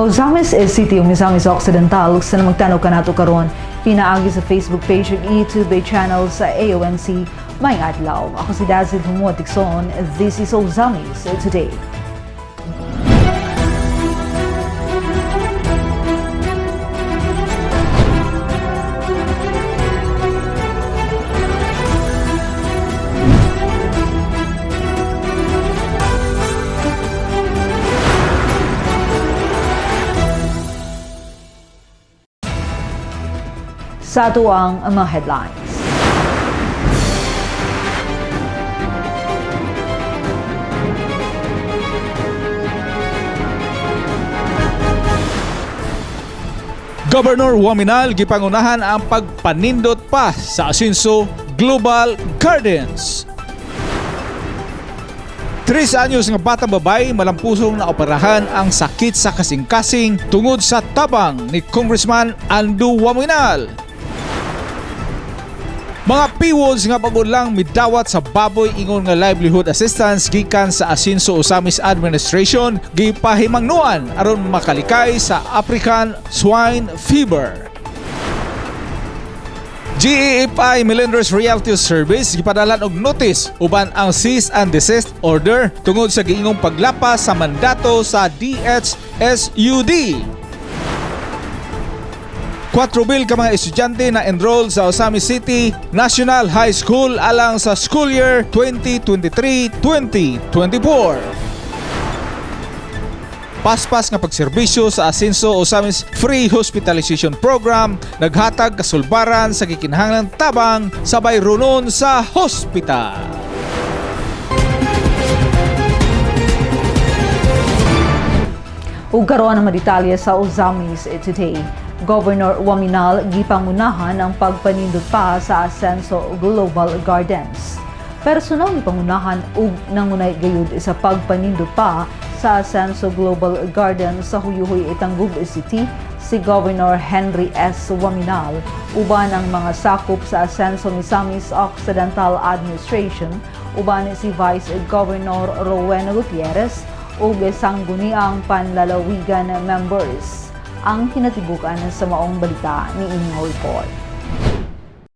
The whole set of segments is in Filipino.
Ozamis is City of Misamis Occidental sa na magtanaw ka nato karon pinaagi sa Facebook page ug YouTube channel sa AONC may adlaw. Ako si Dazid Humuatikson. This is Ozamis today. Sa tuwang mga headlines. Governor Waminal gipangunahan ang pagpanindot pa sa Asinso Global Gardens. Tres anyos nga batang babae malampusong na operahan ang sakit sa kasing-kasing tungod sa tabang ni Congressman Andu Waminal. Mga piwods nga pagulang midawat sa baboy ingon nga livelihood assistance gikan sa Asinso Osamis Administration gipahimangnuan aron makalikay sa African Swine Fever. GEFI Melendres Realty Service gipadalan og notice uban ang cease and desist order tungod sa giingong paglapas sa mandato sa DHSUD. 4 bil ka mga estudyante na enroll sa Osamis City National High School alang sa school year 2023-2024. Paspas nga pagserbisyo sa Asinso Osamis Free Hospitalization Program naghatag kasulbaran sa gikinahanglang tabang sabay runon sa hospital. Ug karon ang madetalye sa Ozamis today. Governor Waminal gipangunahan ang pagpanindot pa sa Asenso Global Gardens. Personal ni pangunahan ug nangunay gayud sa pagpanindot pa sa Asenso Global Gardens sa Huyuhoy Itanggub City si Governor Henry S. Waminal uban ang mga sakop sa Asenso Misamis Occidental Administration uban si Vice Governor Rowena Gutierrez ug sangguniang panlalawigan members ang kinatibukan sa maong balita ni inyong report.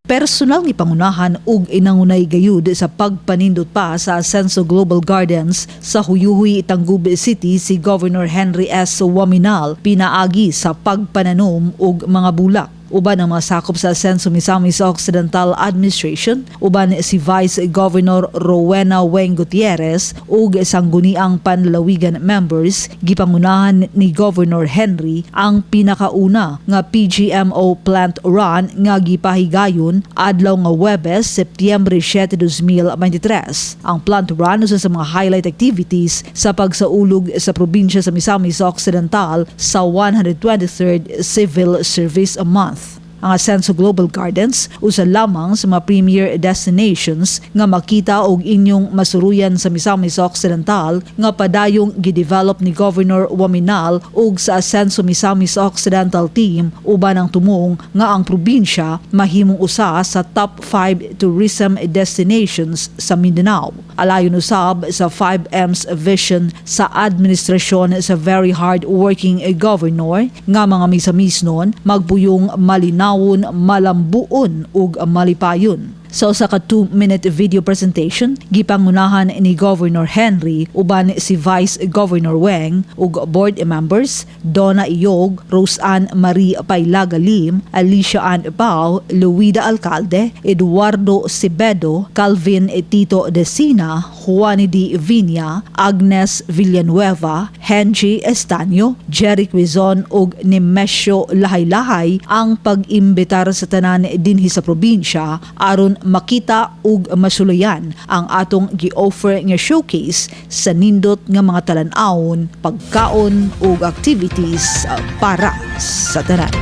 Personal ni pangunahan ug inangunay gayud sa pagpanindot pa sa Asenso Global Gardens sa Huyuhuy Itanggub City si Governor Henry S. Waminal pinaagi sa pagpananom ug mga bulak uban ang mga sakop sa Asenso Misamis Occidental Administration, uban si Vice Governor Rowena Weng Gutierrez ug sangguniang panlawigan members gipangunahan ni Governor Henry ang pinakauna nga PGMO plant run nga gipahigayon adlaw nga Webes, Setyembre 7, 2023. Ang plant run usa sa mga highlight activities sa pagsaulog sa probinsya sa Misamis Occidental sa 123rd Civil Service Month ang Asenso Global Gardens usa lamang sa mga premier destinations nga makita og inyong masuruyan sa Misamis Occidental nga padayong gidevelop ni Governor Waminal ug sa Asenso Misamis Occidental team uban ang tumong nga ang probinsya mahimong usa sa top 5 tourism destinations sa Mindanao. Alayon usab sa 5M's vision sa administrasyon sa very hard working governor nga mga misamisnon magbuyong malinaw nawon malambuon ug malipayon. Sa usa ka 2-minute video presentation, gipangunahan ni Governor Henry uban si Vice Governor Weng ug board members Donna Iyog, Roseanne Marie Pailaga Lim, Alicia Ann Pau, Luida Alcalde, Eduardo Sibedo, Calvin Tito Desina, Juani D. Viña, Agnes Villanueva, Henry Estanyo, Jerry Quizon ug Nemesio Lahay-Lahay ang pag-imbitar sa tanan dinhi sa probinsya aron makita ug masulayan ang atong gi-offer nga showcase sa nindot nga mga talan-awon, pagkaon ug activities uh, para sa tanan.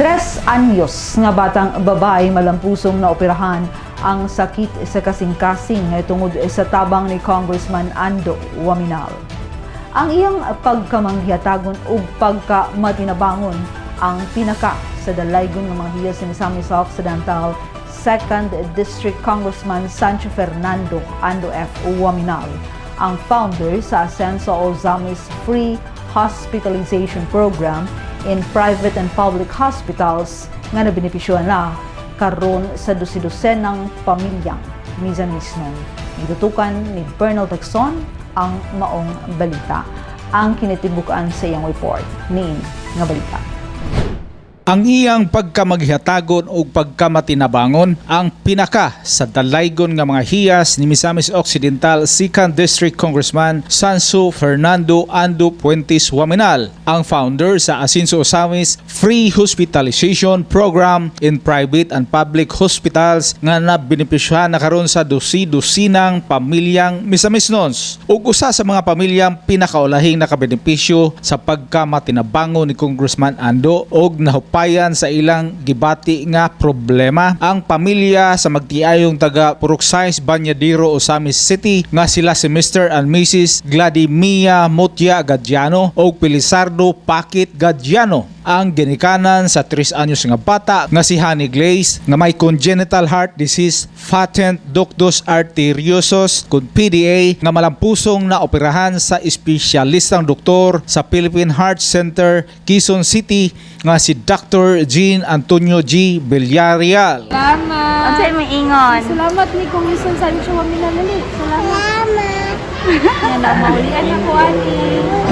Tres anyos nga batang babae malampusong na operahan ang sakit sa kasing-kasing tungod sa tabang ni Congressman Ando Waminal. Ang iyang pagkamanghiatagon ug pagkamatinabangon ang pinaka sa dalaygon ng mga hiya sa Misamis Occidental 2nd District Congressman Sancho Fernando Ando F. Uwaminal ang founder sa Asenso Ozamis Free Hospitalization Program in private and public hospitals nga nabenepisyohan na karon sa dusi-dusen ng pamilyang Mizanisnon. Itutukan ni Bernal Tagson ang maong balita. Ang kinitibukan sa iyang report ni nga balita. Ang iyang pagkamaghihatagon o pagkamatinabangon ang pinaka sa dalaygon nga mga hiyas ni Misamis Occidental 2nd District Congressman Sanso Fernando Ando Puentes Waminal, ang founder sa Asinso Osamis Free Hospitalization Program in private and public hospitals nga nabenepisyohan na karon sa dusi-dusinang pamilyang Misamis Nons. Ug usa sa mga pamilyang pinakaulahing nakabenepisyo sa pagkamatinabangon ni Congressman Ando og nahupayan sa ilang gibati nga problema ang pamilya sa magtiayong taga Puruksais Banyadiro Osamis City nga sila si Mr. and Mrs. Gladimia Motia Gadiano o Pilisardo Pakit Gadiano ang ginikanan sa 3 anyos nga bata nga si Honey Glaze nga may congenital heart disease patent ductus arteriosus kun PDA nga malampusong na operahan sa espesyalistang doktor sa Philippine Heart Center Quezon City nga si Dr. Jean Antonio G. Villarreal. Salamat. Ang sa'yo may ingon. Salamat ni Kung Isan sa Alicho kami nalali. Salamat. Yan na, maulian ako, ani.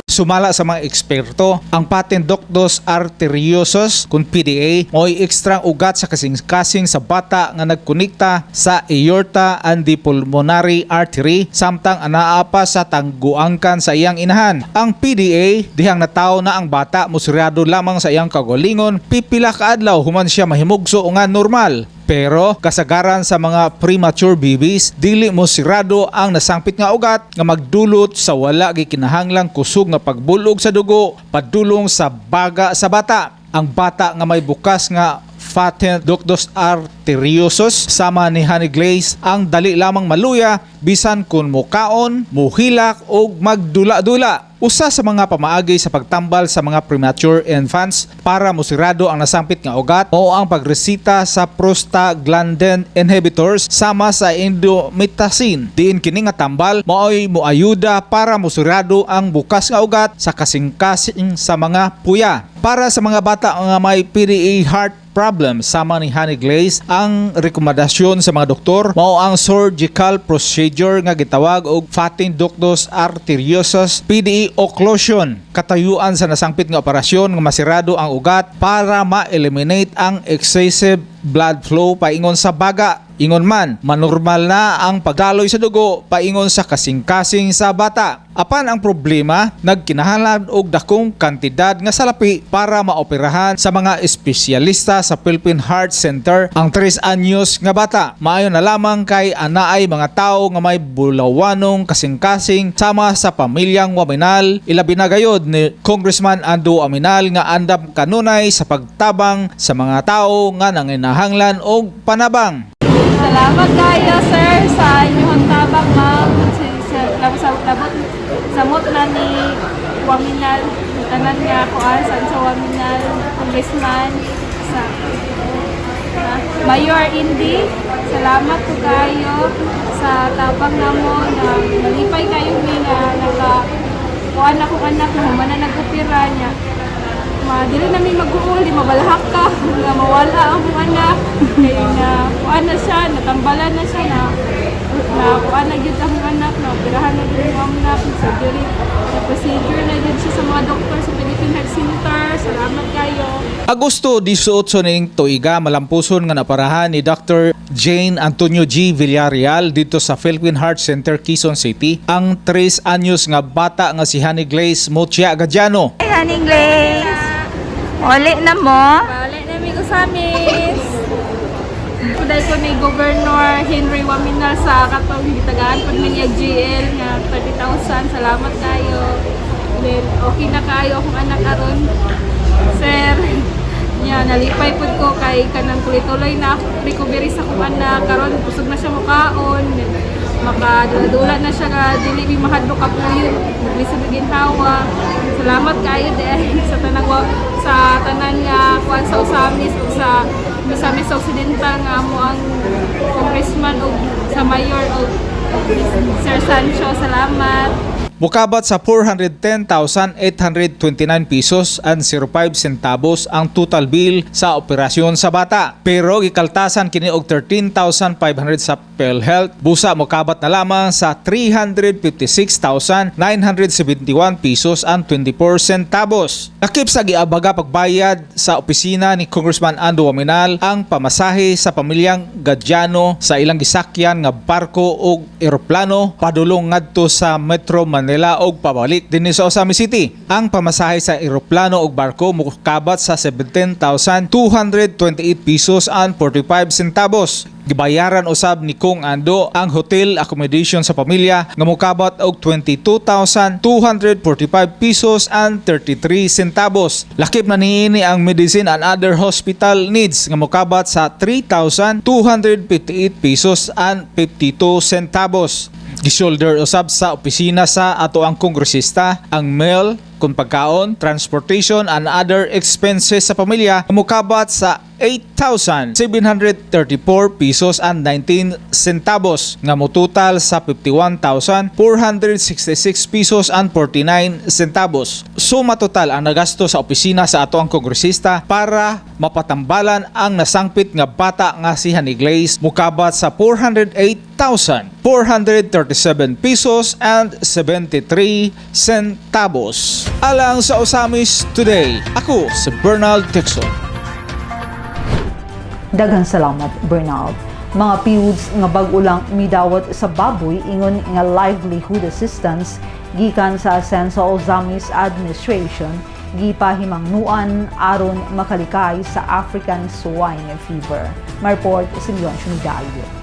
Sumala sa mga eksperto, ang patent ductus arteriosus kun PDA mo'y ekstrang ugat sa kasing-kasing sa bata nga nagkonekta sa aorta and the pulmonary artery samtang anaa pa sa tangguangkan sa iyang inahan. Ang PDA dihang nataw na ang bata musirado lamang sa iyang kagalingon pipila ka adlaw human siya mahimugso nga normal. Pero kasagaran sa mga premature babies, dili mo sirado ang nasangpit nga ugat nga magdulot sa wala gikinahanglang kusog nga pagbulog sa dugo, padulong sa baga sa bata. Ang bata nga may bukas nga patent ductus arteriosus sama ni Honey Glaze ang dali lamang maluya bisan kun mukaon, muhilak o magdula-dula. Usa sa mga pamaagi sa pagtambal sa mga premature infants para musirado ang nasampit nga ugat o ang pagresita sa prostaglandin inhibitors sama sa indomethacin. Diin kini nga tambal maoy moayuda para musirado ang bukas nga ugat sa kasing-kasing sa mga puya. Para sa mga bata nga may PDA heart problem sama ni Honey Glaze ang rekomendasyon sa mga doktor mao ang surgical procedure nga gitawag og fatting ductus arteriosus PDE occlusion katayuan sa nasangpit nga operasyon nga masirado ang ugat para ma-eliminate ang excessive blood flow paingon sa baga Ingon man, manormal na ang pagdaloy sa dugo paingon sa kasing-kasing sa bata. Apan ang problema, nagkinahalan og dakong kantidad nga salapi para maoperahan sa mga espesyalista sa Philippine Heart Center ang 3 anyos nga bata. Maayo na lamang kay anaay mga tao nga may bulawanong kasing-kasing sama sa pamilyang Waminal. Ilabi na gayod ni Congressman Ando Aminal nga andam kanunay sa pagtabang sa mga tao nga nanginahanglan og panabang. Salamat kayo, sir, sa inyong tabang, ma'am. Sa, sa, labot, sa, labot, samot na ni Waminal, tanan nga kuan sa sa Waminal, congressman, sa ah, Mayor Indy, salamat po kayo sa tabang namo na nalipay kayo ni nga naka kuan ako anak na human na nagkupira niya. Ma, dili na may mag-uul, di mabalahak ka, nga mawala ang mga anak. Kaya na, kuan na siya, natambalan na siya na, na kuan na gyud ang anak, na operahan na gyud ang anak, na surgery, na procedure na gyud siya sa mga doktor sa Philippine Health Center. Salamat kayo. Agosto 18 ning tuiga malampuson nga naparahan ni Dr. Jane Antonio G. Villarreal dito sa Philippine Heart Center Quezon City ang 3 anyos nga bata nga si Honey Glaze Mochia Gadiano. Hey, Honey Glaze. Uli na mo. Balik na mi po dahil ko ni Governor Henry Waminal sa katong gitagaan po niya GL nga 30,000. Salamat kayo. Then, okay na kayo akong anak aron. Sir, nya nalipay pud ko kay kanang tuloy-tuloy na recovery sa akong anak karon busog na siya mukaon makadula na siya nga dili mi mahadlo ka po yun bisag ginhawa salamat kayo dahil sa tanang sa tanan nga kuan sa usamis ug sa Misamis Occidental nga mo ang congressman ug sa mayor ug Sir Sancho. Salamat Mukabat sa 410,829 pesos and 05 centavos ang total bill sa operasyon sa bata. Pero gikaltasan kini og 13,500 sa PhilHealth. Busa mukabat na lamang sa 356,971 pesos and 24 centavos. Nakip sa giabaga pagbayad sa opisina ni Congressman Ando Waminal ang pamasahe sa pamilyang Gadyano sa ilang gisakyan nga barko o eroplano padulong ngadto sa Metro Manila og pabalik dinhi sa Osami City. Ang pamasahe sa eroplano og barko mukabat sa 17,228 pesos and 45 centavos. Gibayaran usab ni Kong Ando ang hotel accommodation sa pamilya nga mokabat og 22,245 pesos and 33 centavos. Lakip na niini ang medicine and other hospital needs nga mokabat sa 3,258 pesos and 52 centavos. Gisolder usab sa opisina sa ato ang kongresista ang mail kung pagkaon, transportation and other expenses sa pamilya nga mokabat sa 8,734 pesos and 19 centavos nga mototal sa 51,466 pesos and 49 centavos. Suma total ang nagasto sa opisina sa ato ang kongresista para mapatambalan ang nasangpit nga bata nga si Honey Glaze mukabat sa 408,437 pesos and 73 centavos. Alang sa Osamis Today, ako si Bernald Dixon. Daghang salamat, Bernard. Mga piwuds nga bag-o lang midawat sa baboy ingon nga livelihood assistance gikan sa Asenso Ozamis Administration gipahimangnuan aron makalikay sa African swine fever. Marport si Leon Sumidayo.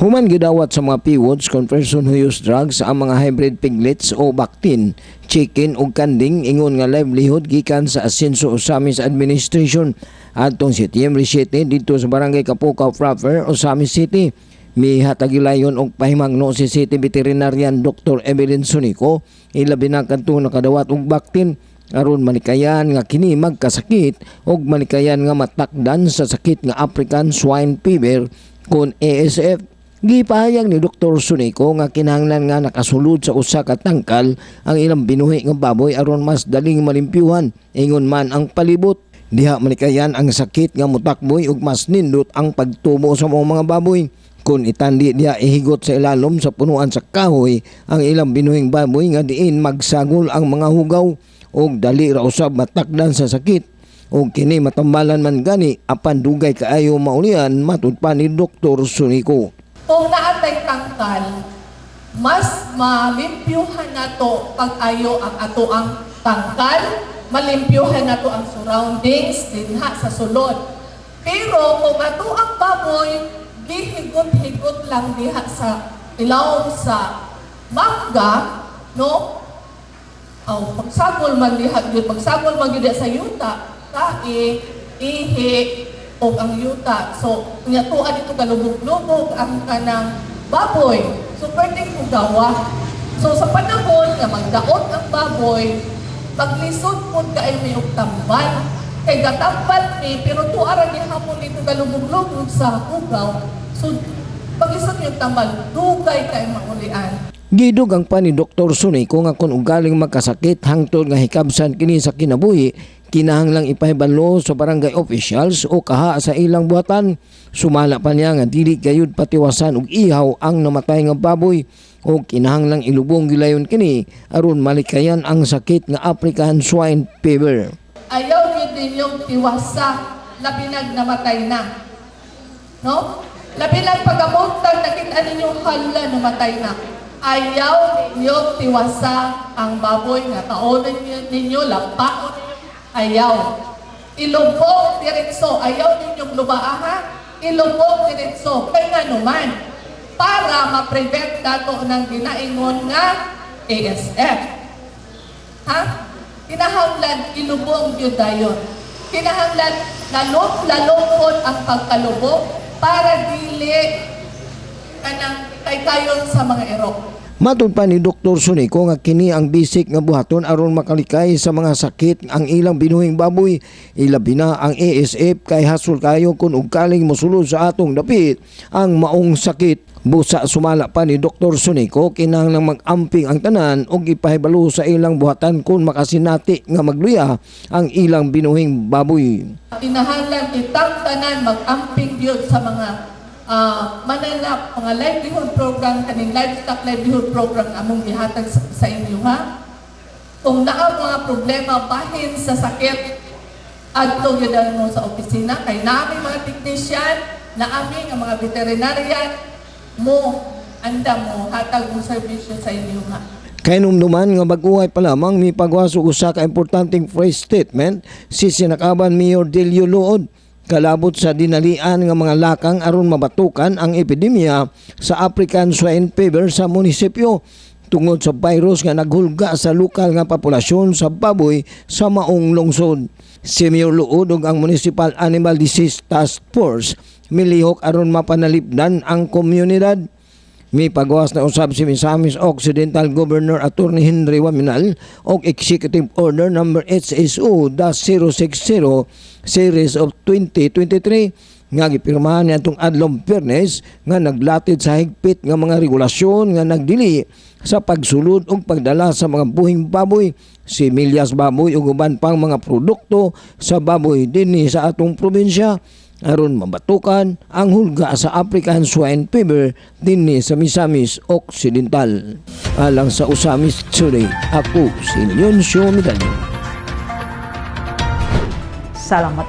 Human gidawat sa mga piwods kung person who use drugs ang mga hybrid piglets o baktin, chicken o kanding ingon nga livelihood gikan sa Asenso Osamis Administration adtong September 7 dito sa Barangay Kapuka proper Osamis City. Mihatagilayon og pahimangno si City Veterinarian Dr. Evelyn Sunico ilabi na kadto nakadawat og baktin aron malikayan nga kini magkasakit og malikayan nga matakdan sa sakit nga African swine fever kon ASF Gipahayag ni Dr. Sunico nga kinahanglan nga nakasulod sa usa ka tangkal ang ilang binuhi nga baboy aron mas daling malimpyuhan ingon man ang palibot. Diha manikayan ang sakit nga mutakboy ug mas nindot ang pagtumo sa mga mga baboy. Kung itandi diha ihigot sa ilalom sa punuan sa kahoy ang ilang binuhing baboy nga diin magsagol ang mga hugaw ug dali ra usab matakdan sa sakit ug kini matambalan man gani apan dugay kaayo maulian matud pa ni Dr. Sunico. Kung naatay tangkal, mas malimpyuhan nato pag ayo ang ato ang tangkal, malimpyuhan nato ang surroundings dinha sa sulod. Pero kung ato ang baboy, gihigot-higot lang diha sa ilaw sa mangga, no? Aw, pagsagol man diha, pagsagol man sa yuta, kai, ihi, o ang yuta. So, nga tuan ito kalubog-lubog ang kanang baboy. So, pwede gawa. So, sa panahon nga magdaot ang baboy, paglisod po kaay may og tambal. Kay gatambal ni, pero tuara ni hamon ito kalubog-lubog sa hugaw. So, paglisod yung tambal, dugay kay maulian. Gidug ang pa ni Dr. Nga kung ugaling magkasakit hangtod nga hikabsan kini sa kinabuhi, kinahanglang ipahibalo sa barangay officials o kaha sa ilang buhatan. Sumala pa niya nga dili gayud patiwasan og ihaw ang namatay nga baboy o kinahanglang ilubong gilayon kini aron malikayan ang sakit nga African swine fever. ayaw nyo din yung tiwasa na pinagnamatay na. No? Labi lang pagamutan, nakita ninyong hala namatay na. Ayaw ninyo tiwasa ang baboy nga taonan ninyo, ninyo lapaon ninyo. Ayaw. Ilubog diretso. Ayaw ninyong lubaaha. ilubog diretso kay nga naman para ma-prevent dato ng ginaingon nga ASF. Ha? Kinahanglan ilubog yun dayon. Kinahanglan lalong lalongkod ang pagkalubog para dili kanang kay kayon sa mga erok. Matod pa ni Dr. Sunico nga kini ang basic nga buhaton aron makalikay sa mga sakit ang ilang binuhing baboy ilabi na ang ASF kay hasol kayo kung og kaling mosulod sa atong dapit ang maong sakit Busa sumala pa ni Dr. Sunico kinahanglang mag-amping ang tanan og ipahibalo sa ilang buhatan kung makasinati nga magluya ang ilang binuhing baboy. Kinahanglan kitang tanan mag-amping gyud sa mga ah, mananap, mga livelihood program, kaning livestock livelihood program among gihatag sa, sa inyo ha. Kung naa mga problema bahin sa sakit, adto gyud mo sa opisina. Kay naami mga technician, naami nga mga veterinarian mo anda mo hatag mo serbisyo sa inyo ha. Kay numduman nga baguhay pa lamang mi pagwasok usa ka importanteng phrase statement. Si sinakaban Mayor Delio Luod kalabot sa dinalian nga mga lakang aron mabatukan ang epidemya sa African swine fever sa munisipyo tungod sa virus nga naghulga sa lokal nga populasyon sa baboy sa maong lungsod. Si Mayor Luod ug ang Municipal Animal Disease Task Force milihok aron mapanalipdan ang komunidad. May pagwas na usab si Misamis Occidental Governor Attorney Henry Waminal og Executive Order number HSO-060 Series of 2023 nga gipirmahan niya itong adlong Pernes nga naglatid sa higpit nga mga regulasyon nga nagdili sa pagsulod ug pagdala sa mga buhing baboy, similyas baboy ug uban pang mga produkto sa baboy dinhi sa atong probinsya aron mabatukan ang hulga sa African swine fever dinhi sa Misamis Occidental. Alang sa Usamis Today, ako si Leoncio Medallo. Salamat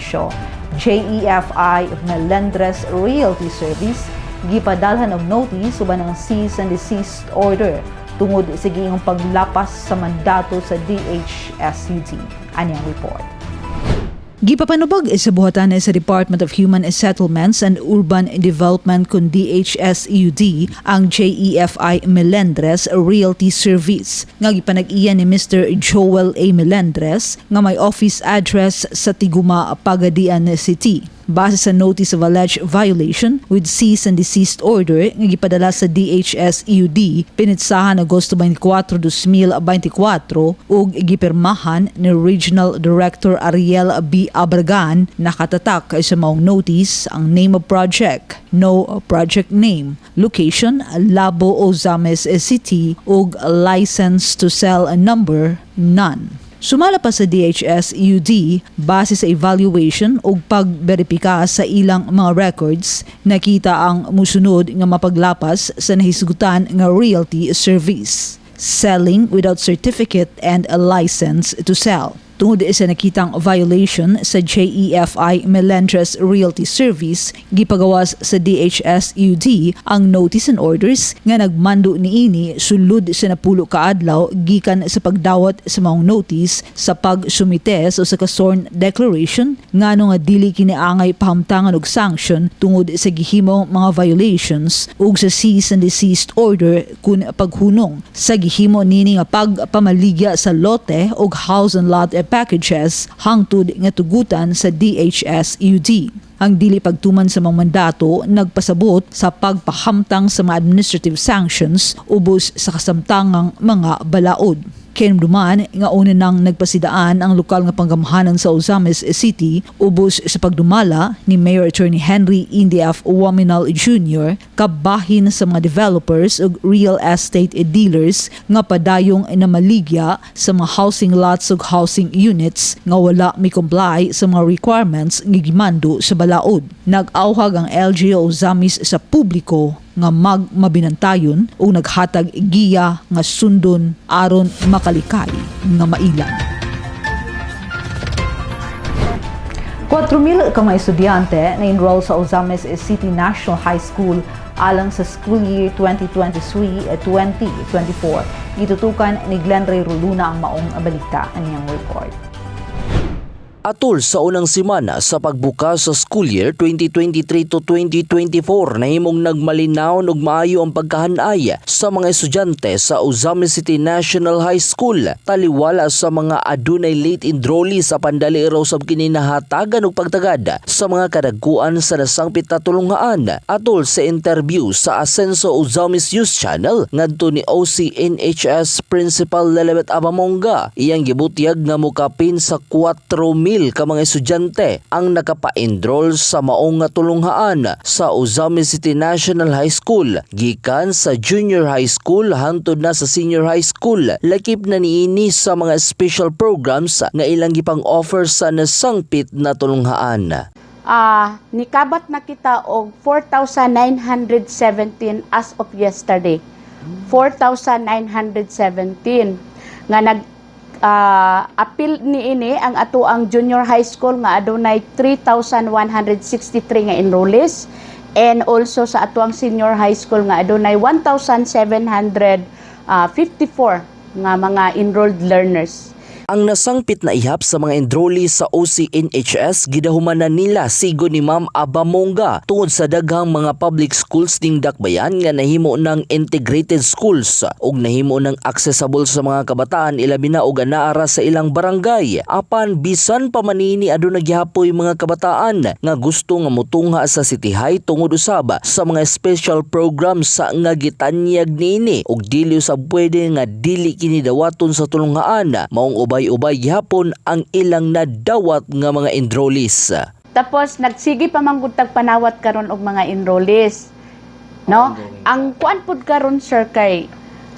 Show. JEFI Melendres Realty Service gipadalhan og notice uban ng cease and desist order tungod sa giyong paglapas sa mandato sa DHSUT. Ani ang report. Gipapanubag sa buhatan sa Department of Human Settlements and Urban Development kun DHSUD ang JEFI Melendres Realty Service nga gipanag-iya ni Mr. Joel A. Melendres nga may office address sa Tiguma, Pagadian City. Base sa notice of alleged violation with cease and desist order nga gipadala sa DHSUD pinitsahan Agosto 24, 2024 ug gipirmahan ni Regional Director Ariel B. Abragan nakatatak sa maong notice ang name of project, no project name, location Labo Ozames City ug license to sell a number none. Sumala pa sa DHS-UD base sa evaluation o pagberipika sa ilang mga records, nakita ang musunod nga mapaglapas sa nahisgutan nga realty service. Selling without certificate and a license to sell. Tungod sa nakitang violation sa JEFI Melendres Realty Service, gipagawas sa DHS-UD ang notice and orders nga nagmando niini sulod sa napulo ka adlaw gikan sa pagdawat sa maong notice sa pagsumites o sa kasorn declaration ngano nga dili kiniangay pahamtangan og sanction tungod sa gihimong mga violations ug sa cease and desist order kun paghunong. Sa gihimo nini nga pagpamaligya sa lote og house and lot packages hangtod nga tugutan sa DHS-UD. Ang dili pagtuman sa mga mandato nagpasabot sa pagpahamtang sa mga administrative sanctions ubos sa kasamtangang mga balaod. Kinumduman nga una nang nagpasidaan ang lokal nga panggamhanan sa Ozames City ubos sa pagdumala ni Mayor Attorney Henry Indiaf Waminal Jr. kabahin sa mga developers ug real estate dealers nga padayong namaligya sa mga housing lots ug housing units nga wala mi comply sa mga requirements nga gimando sa balaod. Nag-awhag ang LGO Ozamis sa publiko nga magmabinantayon o naghatag giya nga sundon aron makalikay nga mailan. 4,000 ka mga estudyante na enroll sa Ozames City National High School alang sa school year 2023-2024. Itutukan ni Glenn Ray Roluna ang maong balita. Aniyang report. Atol sa unang simana sa pagbukas sa school year 2023 to 2024 nahimong nagmalinaw ug maayo ang pagkahanay sa mga estudyante sa Uzami City National High School. Taliwala sa mga adunay late enrollee sa pandali raw sab kini nahatagan og pagtagad sa mga kadagkuan sa nasangpit na tulungaan atol sa interview sa Asenso Uzamis News Channel ngadto ni OCNHS Principal Lelebet Abamonga iyang gibutyag nga mukapin sa 4 mil ka mga estudyante ang nakapa-enroll sa maong nga tulunghaan sa Uzami City National High School gikan sa junior high school hantod na sa senior high school lakip na niini sa mga special programs nga ilang gipang offer sa nasangpit na tulunghaan. ah nikabat na kita og 4,917 as of yesterday. 4,917 nga nag ah, appeal ni ini ang ato ang junior high school nga adunay 3,163 nga enrollees and also sa ato ang senior high school nga adunay 1,754 nga mga enrolled learners. Ang nasangpit na ihap sa mga enrollee sa OCNHS gidahuman na nila sigo ni Ma'am Abamonga tungod sa daghang mga public schools ning Dakbayan nga nahimo ng integrated schools ug nahimo ng accessible sa mga kabataan ilabi na og anaara sa ilang barangay. Apan bisan pa manini aduna gihapoy mga kabataan nga gusto nga mutungha sa City High tungod usab sa mga special programs sa nga gitanyag niini ug dili usab pwede nga dili kini dawaton sa tulungaan. Maong ubay-ubay gihapon ang ilang nadawat nga mga enrollees. Tapos nagsige pa man gud tag panawat karon og mga enrollees. No? Ang kuan pud karon sir kay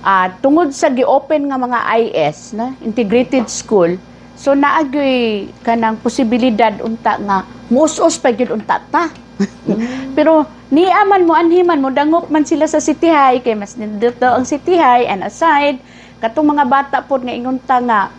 ah, tungod sa gi-open nga mga IS na integrated school so naagyoy kanang posibilidad unta nga musos pa gyud unta ta. Pero niaman mo anhiman mo dangop man sila sa City High kay mas nindot ang City High and aside katong mga bata pod nga ingon ta nga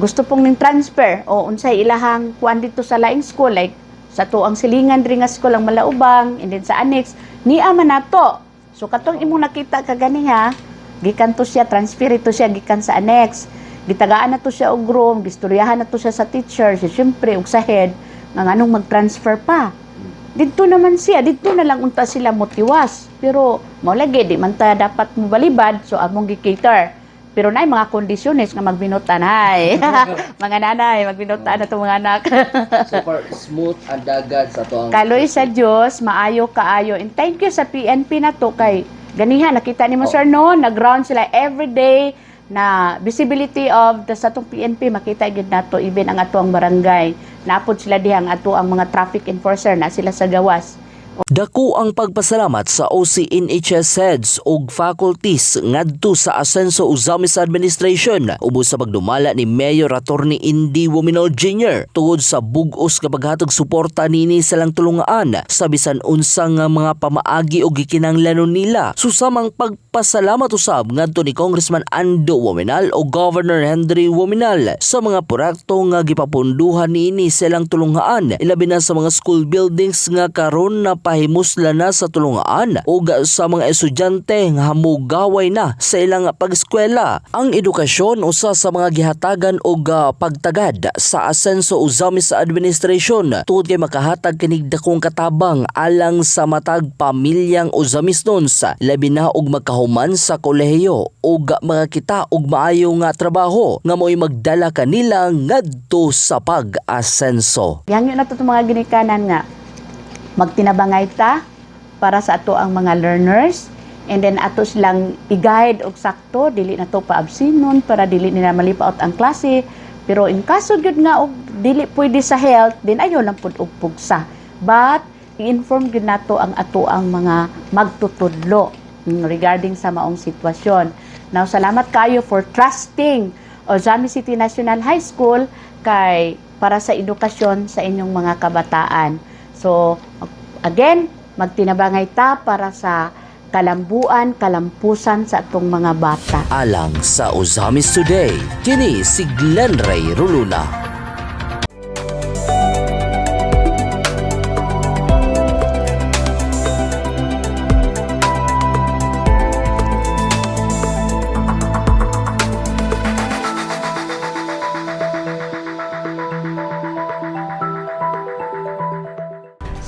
gusto pong ning transfer. O unsay ilahang kuan dito sa laing school like sa tuang silingan diri nga school ang Malaubang and then sa annex ni ama nato so katong imong nakita kaganiha gikan to siya transfer ito siya gikan sa annex. Gitagaan na to siya og room gistoryahan na to siya sa teacher siya syempre og sa head nga nganong mag-transfer pa. Dito naman siya dito na lang unta sila motiwas. Pero mao lagi di man ta dapat mo balibad so among gi-cater pero naay mga kondisyones nga magbinutan hay. mga nanay, magbinutan na to mga anak. Super smooth ang dagat sa to Kaloy sa Dios, maayo kaayo. And thank you sa PNP na to kay ganiha nakita ni mo sir no, nag-round sila every day na visibility of the sa atong PNP makita gyud nato even ang ato ang barangay. Napod sila dihang ato ang mga traffic enforcer na sila sa gawas. Dako ang pagpasalamat sa OCNHS heads ug faculties ngadto sa Asenso Uzamis Administration ubos sa pagdumala ni Mayor Attorney Indy Wominol Jr. tungod sa bugos nga paghatag suporta nini sa lang tulungaan sa bisan unsa nga mga pamaagi ug gikinahanglanon nila susamang pagpasalamat usab ngadto ni Congressman Ando Wominal o Governor Henry Wominal sa mga proyekto nga gipapunduhan nini sa lang tulungaan ilabi na sa mga school buildings nga karon na pahimusla na sa tulungaan ug sa mga estudyante nga hamugaway na sa ilang pag-eskwela. Ang edukasyon usa sa mga gihatagan og pagtagad sa Asenso Uzamis Administration tungod kay makahatag kinig dakong katabang alang sa matag pamilyang Uzamis nun sa labi na og magkahuman sa kolehiyo ug makakita og maayo nga trabaho nga mo'y magdala kanila ngadto sa pag-asenso. Yang yun na mga ginikanan nga magtinabangay ta para sa ato ang mga learners. And then ato silang i-guide og sakto. Dili na to paabsinon para dili nila malipaot ang klase. Pero in kaso gyud nga og dili pwede sa health din ayo lang pud og pugsa. But i-inform gyud nato ang ato ang mga magtutudlo regarding sa maong sitwasyon. Now salamat kayo for trusting Ozami City National High School kay para sa edukasyon sa inyong mga kabataan So, again, magtinabangay ta para sa kalambuan, kalampusan sa atong mga bata. Alang sa Uzamis Today, kini si Glenn Ray Ruluna.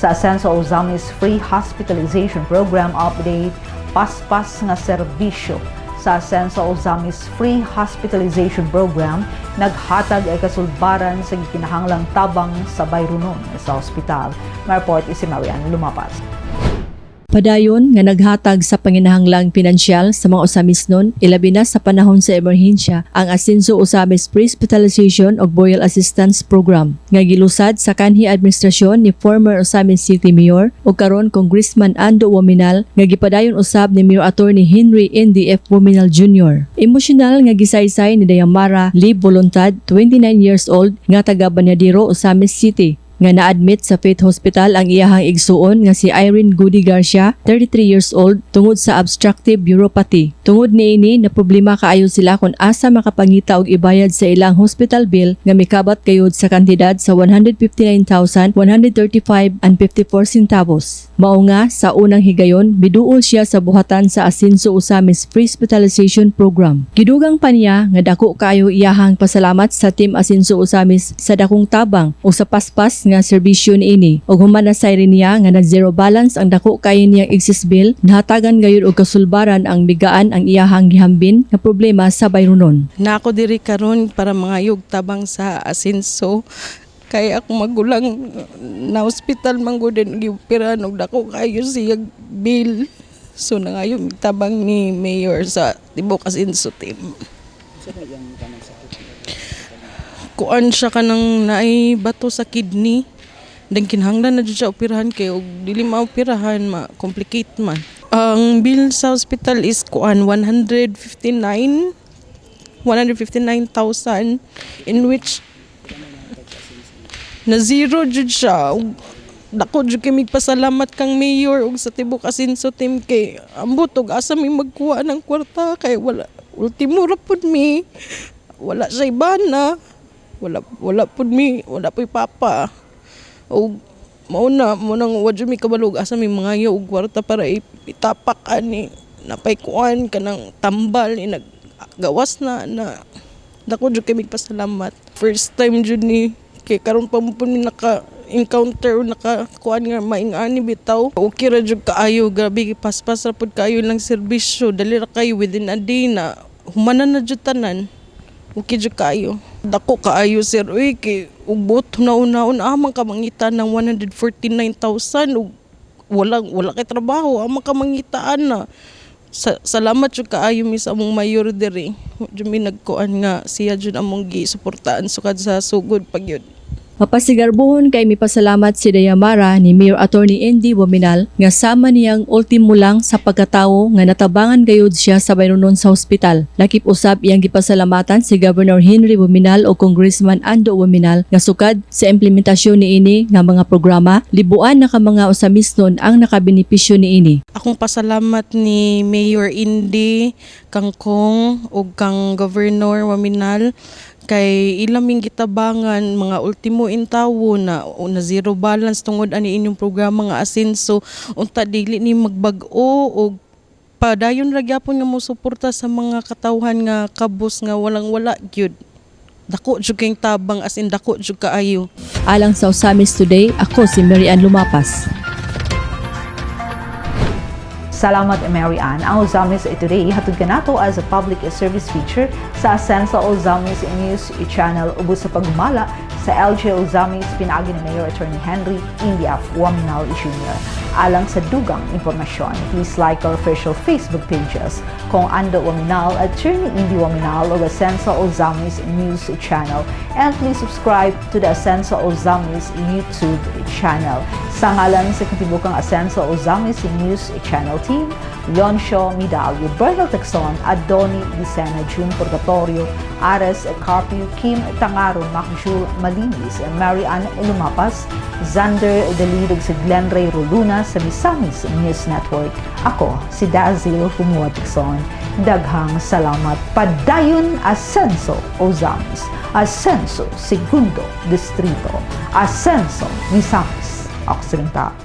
Sa Asenso Ozamis Free Hospitalization Program update, paspas nga serbisyo sa Asenso Ozamis Free Hospitalization Program naghatag ay kasulbaran sa gikinahanglang tabang sa bayronon sa ospital. Ma-report is si Marian Lumapas. Padayon nga naghatag sa panginahanglang pinansyal sa mga usamis nun, ilabi na sa panahon sa emerhensya ang Asenso Usamis Pre-Hospitalization o Boreal Assistance Program nga gilusad sa kanhi administrasyon ni former Usamis City Mayor o karon Congressman Ando Wominal nga gipadayon usab ni Mayor Attorney Henry NDF Wominal Jr. Emosyonal nga gisaysay ni Dayamara Lee Voluntad, 29 years old, nga taga Banyadiro, Usamis City nga na-admit sa Faith Hospital ang iyahang igsuon nga si Irene Goody Garcia, 33 years old, tungod sa obstructive uropathy. Tungod ni ini na problema kaayo sila kung asa makapangita og ibayad sa ilang hospital bill nga mikabat kayod sa kantidad sa 159,135 and 54 centavos. Mao nga sa unang higayon biduol siya sa buhatan sa Asinso Usamis Free Hospitalization Program. Gidugang pa niya nga dako kaayo iyahang pasalamat sa Team Asinso Usamis sa dakong tabang o sa paspas nga serbisyo niini ug human na rin niya nga nag zero balance ang dako kay niyang excess bill nahatagan gayud og kasulbaran ang bigaan ang iyahang gihambin nga problema sa bayronon. na ako diri karon para mga yug tabang sa asenso kay ako magulang na hospital manggudin gioperahan og dako kayo siya bill. So nangayon tabang ni mayor sa tibok asenso team kuan siya kanang naay bato sa kidney. Dan kinahanglan na jud siya operahan kay og dili maoperahan ma complicate man. Ang bill sa hospital is kuan 159 159,000 in which na zero jud siya. Dako jud kay pasalamat kang mayor ug sa tibok asinso team kay ambot og asa mi magkuha ng kwarta kay wala ultimo ra pud mi. Wala sa ibana wala wala pud mi wala po'y papa. Ug mauna mo nang wa mi kabalog asa mi mga og kwarta para itapak ani napay kuan kanang tambal ni naggawas na na dako jud kay pasalamat first time jud ni kay karon pa mo mi naka encounter o naka kuan nga maingani bitaw. Okay ra jud kaayo grabe paspas ra pud kaayo lang serbisyo. Dali ra kayo within a day na humanan na jud tanan jud kaayo. Dako kaayo sir. Uy kay ugbot nauna-una amang ka mangita ng 149,000 ug wala wala kay trabaho amang ka mangitaan na. Sa, salamat jud kaayo mi sa among mayor diri. Jud mi nagkuan nga siya jud among gi-suportaan sukad sa sugod pagyud Mapasigarbuhon kay mipasalamat si Dayamara ni Mayor Attorney Andy Wominal nga sama niyang ultimo lang sa pagkatawo nga natabangan gayud siya sa bayronon sa hospital. Lakip usab iyang gipasalamatan si Governor Henry Wominal o Congressman Ando Wominal nga sukad sa implementasyon niini nga mga programa, libuan na ka mga usamisnon ang nakabenepisyo niini. akong pasalamat ni Mayor Indy, kang Kong, ug kang Governor Waminal kay ilaming gitabangan mga ultimo intawo na na zero balance tungod ani inyong programa nga asenso unta dili ni magbag-o og padayon ra gyapon nga mo suporta sa mga katawhan nga kabus nga walang wala gyud. Dako jud kayong tabang as in dako jud kaayo. Alang sa Usamis Today, ako si Mary Ann Lumapas. Salamat Mary Ann. Ang Ozamis Today hatod ka nato as a public service feature sa Asensa Ozamis News Channel ubos sa pagmala sa LG Ozamis pinagi ni Mayor Attorney Henry India Waminal Jr. Alang sa dugang impormasyon, please like our official Facebook pages kung Ando Waminal, Attorney Indy Waminal o Asensa Ozamis News Channel and please subscribe to the Asensa Ozamis YouTube channel. Sa ngalan sa Katibukang Asensa Ozamis News Channel Team, Leoncio Midalio, Bernal Texon, Adoni Dicena, June Purgatorio, Ares Carpio, Kim Tangaro, Macjul Malinis, Mary Ann Lumapas, Zander Dalidog sa Glenn Ray Roluna sa Misamis News Network. Ako, si Dazil Humua Texon. Daghang salamat. Padayon Asenso Ozamis. Asenso Segundo Distrito. Asenso Misamis Occidental.